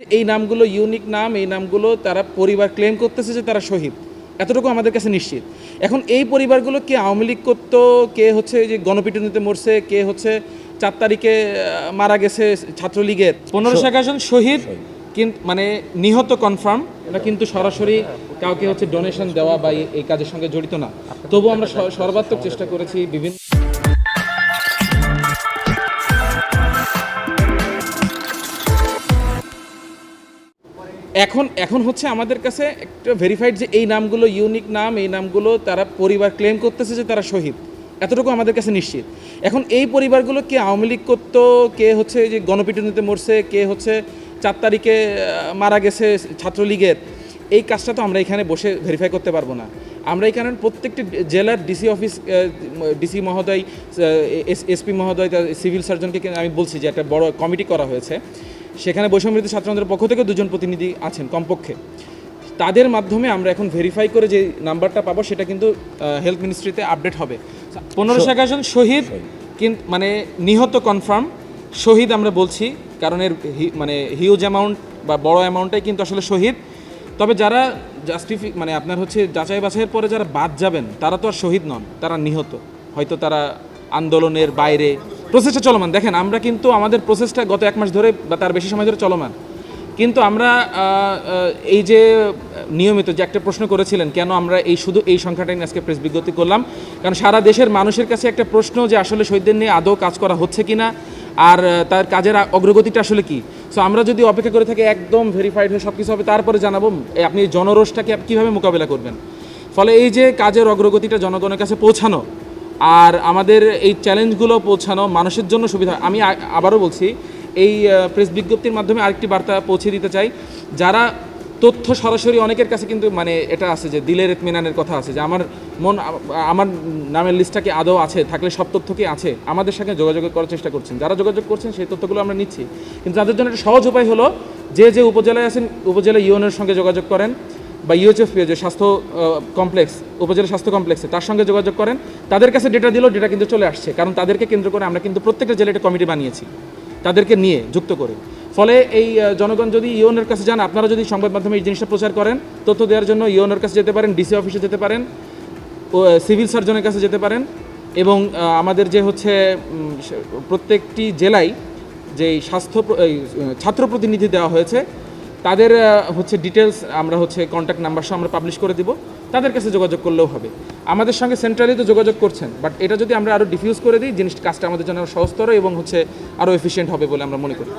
এই নামগুলো ইউনিক নাম এই নামগুলো তারা পরিবার ক্লেম করতেছে যে তারা শহীদ। এতটুকু আমাদের কাছে নিশ্চিত। এখন এই পরিবারগুলো কে আওয়ামী লীগ করতো কে হচ্ছে যে গণপিটুনিতে মরছে কে হচ্ছে চার তারিখে মারা গেছে ছাত্রলীগের। পনেরোশো একাশজন শহীদ কিন্তু মানে নিহত কনফার্ম এটা কিন্তু সরাসরি কাউকে হচ্ছে ডোনেশন দেওয়া বা এই- কাজের সঙ্গে জড়িত না। তবু আমরা সর্বাত্মক চেষ্টা করেছি বিভিন্ন এখন এখন হচ্ছে আমাদের কাছে একটা ভেরিফাইড যে এই নামগুলো ইউনিক নাম, এই নামগুলো তারা পরিবার ক্লেম করতেছে যে তারা শহীদ। এতটুকু আমাদের কাছে নিশ্চিত। এখন এই পরিবারগুলো কে আওয়ামী লীগ করতো, কে হচ্ছে যে গণপিটুনিতে মরছে, কে হচ্ছে চার তারিখে মারা গেছে ছাত্রলীগের, এই কাজটা তো আমরা এখানে বসে ভেরিফাই করতে পারব না। আমরা এখানে প্রত্যেকটি জেলার ডিসি অফিস ডিসি মহোদয় এসপি মহোদয় সিভিল সার্জনকে আমি বলছি যে একটা বড় কমিটি করা হয়েছে। সেখানে বৈষম্যবৃত্তি ছাত্রদের পক্ষ থেকে দুজন প্রতিনিধি আছেন কমপক্ষে। তাদের মাধ্যমে আমরা এখন ভেরিফাই করে যে নাম্বারটা পাবো সেটা কিন্তু হেলথ মিনিস্ট্রিতে আপডেট হবে। পনেরোশো একাশজন শহীদ কিন্তু মানে নিহত কনফার্ম শহীদ আমরা বলছি কারণ এর মানে হিউজ অ্যামাউন্ট বা বড় অ্যামাউন্টটাই কিন্তু আসলে শহীদ। তবে যারা জাস্টিফি মানে আপনার হচ্ছে যাচাই বাছাইয়ের পরে যারা বাদ যাবেন তারা তো আর শহীদ নন তারা নিহত। হয়তো তারা আন্দোলনের বাইরে প্রসেসটা চলমান। দেখেন, আমরা কিন্তু আমাদের প্রসেসটা গত এক মাস ধরে বা তার বেশি সময় ধরে চলমান। কিন্তু আমরা এই যে, নিয়মিত যে একটা প্রশ্ন করেছিলেন, কেন আমরা এই শুধু এই সংখ্যাটা নিয়ে আজকে প্রেস বিজ্ঞপ্তি করলাম? কারণ সারা দেশের মানুষের কাছে একটা প্রশ্ন যে আসলে শহীদদের নিয়ে আদৌ কাজ করা হচ্ছে কিনা, আর তার কাজের অগ্রগতিটা আসলে কি? সো আমরা যদি অপেক্ষা করে থাকি, একদম ভেরিফাইড হয়ে সব কিছু হবে, তারপরে জানাব আপনি জনরোষটাকে কীভাবে মোকাবেলা করবেন? ফলে এই যে কাজের অগ্রগতিটা জনগণের কাছে পৌঁছানো আর আমাদের এই চ্যালেঞ্জগুলো পৌঁছানো মানুষের জন্য সুবিধা। আমি আবারও বলছি, এই প্রেস বিজ্ঞপ্তির মাধ্যমে আরেকটি বার্তা পৌঁছে দিতে চাই। যারা তথ্য সরাসরি অনেকের কাছে কিন্তু মানে এটা আছে যে দিলের এতমিনানের কথা আছে, যে আমার মন, আমার নামের লিস্টটা কি আদৌ আছে? থাকলে সব তথ্য কি আছে? আমাদের সঙ্গে যোগাযোগ করার চেষ্টা করছেন। যারা যোগাযোগ করছেন, সেই তথ্যগুলো আমরা নিচ্ছি। কিন্তু তাদের জন্য একটা সহজ উপায় হলো, যে যে উপজেলায় আছেন, উপজেলা ইউনের সঙ্গে যোগাযোগ করেন। বা ইউএচএফ যে স্বাস্থ্য কমপ্লেক্স উপজেলা স্বাস্থ্য কমপ্লেক্সে তার সঙ্গে যোগাযোগ করেন। তাদের কাছে ডেটা দিলেও ডেটা কিন্তু চলে আসছে। কারণ তাদেরকে কেন্দ্র করে আমরা কিন্তু প্রত্যেকটা জেলায় একটা কমিটি বানিয়েছি। তাদেরকে নিয়ে, যুক্ত করে। ফলে এই জনগণ যদি ইউনের কাছে যান, আপনারা যদি সংবাদ মাধ্যমে এই জিনিসটা প্রচার করেন, তথ্য দেওয়ার জন্য ইউনের কাছে যেতে পারেন, ডিসি অফিসে যেতে পারেন সিভিল সার্জনের কাছে যেতে পারেন এবং আমাদের যে হচ্ছে প্রত্যেকটি জেলায় যে স্বাস্থ্য ছাত্র প্রতিনিধি দেওয়া হয়েছে তাদের হচ্ছে ডিটেলস আমরা হচ্ছে কন্ট্যাক্ট নাম্বার সহ আমরা পাবলিশ করে দিব। তাদের কাছে যোগাযোগ করলেও হবে। আমাদের সঙ্গে সেন্ট্রালি তো যোগাযোগ করছেন বাট এটা যদি আমরা আরও ডিফিউজ করে দিই জিনিস কাজটা আমাদের জন্য আরও সহজতর এবং হচ্ছে আরও এফিসিয়েন্ট হবে বলে আমরা মনে করি।